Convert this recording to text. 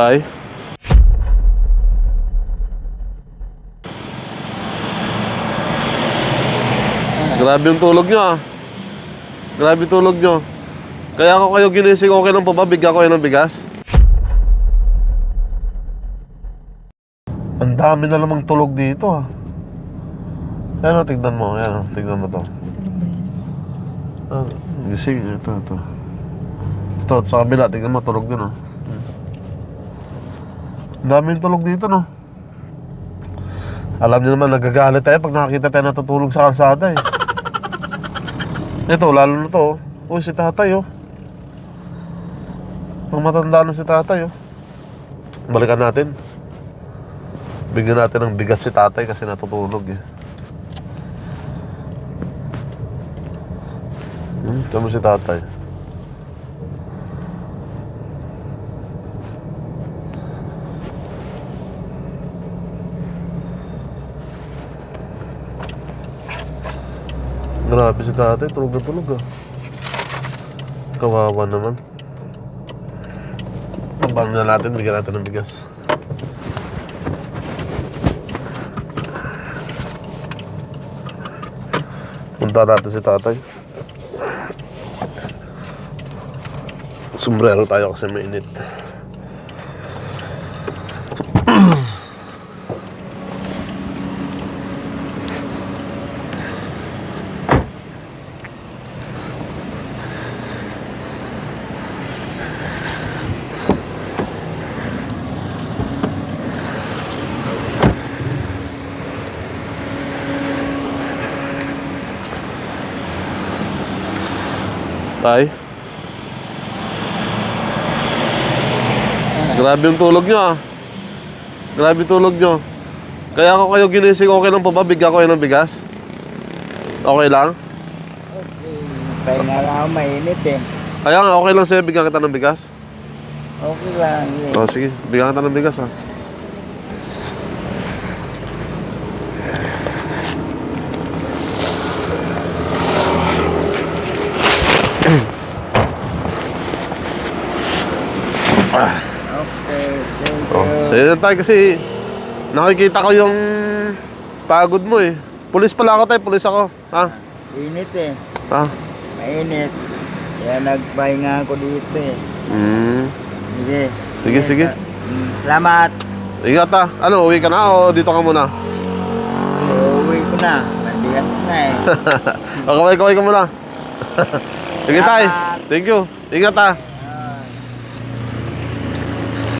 Tay? Grabe yung tulog nyo ah. Grabe tulog nyo. Kaya ako kayo ginising, okay lang po ba? Bigyan ko kayo ng bigas? Ang dami na namang tulog dito ah. Yan o, tignan mo. Yan o, tignan mo to. Ah, gising. Ito, ito. Ito, sa kabila, tignan mo, tulog din oh. Daming tulog dito no. Alam niyo naman, nagagalit tayo pag nakakita tayo natutulog sa kalsada eh. Ito, lalo na to. oh. Uy, si tatay oh. Ang matanda na si tatay oh. Balikan natin. Bigyan natin ng bigas si tatay kasi natutulog eh. Hmm, tama si tatay. Grabe si tatay, tulog na tulog ah. Kawawa naman. Abang na natin, bigyan natin ng bigas. Punta natin si tatay. Sombrero tayo kasi mainit. Tay? Grabe yung tulog nyo ah. Grabe tulog nyo. Kaya ako kayo ginising, okay lang po ba? Bigyan ko kayo ng bigas? Okay lang? Okay. Kaya nga lang ako mainit eh. Kaya nga, okay lang sa'yo, bigyan kita ng bigas? Okay lang eh. O sige, bigyan kita ng bigas ah. Okay, you. sa'yo na tayo kasi nakikita ko yung pagod mo eh. Pulis pala ako tayo, pulis ako. Ha? Init eh. Ha? Mainit. Kaya nagpahinga ako dito eh. Hmm. Sige. Sige, sige. Mm, Salamat. Ingat ah. Ano, uwi ka na o dito ka muna? Uuwi ko na. Nandiyan ko na eh. o, kaway-kaway ka muna. Sige tay. Salamat. Thank you. Ingat ah.